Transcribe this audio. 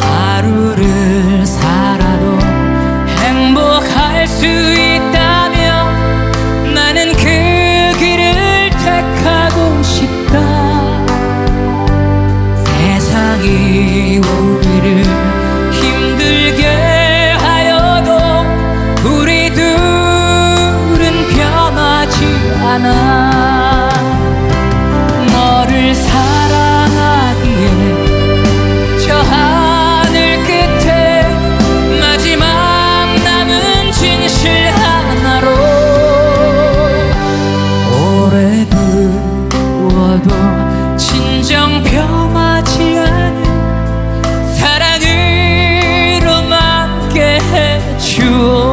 하루를 살아도 행복할 수 있다면 나는 그 길을 택하고 싶다. 세상이 우리를 힘들게 하여도 우리 둘은 변하지 않아. True.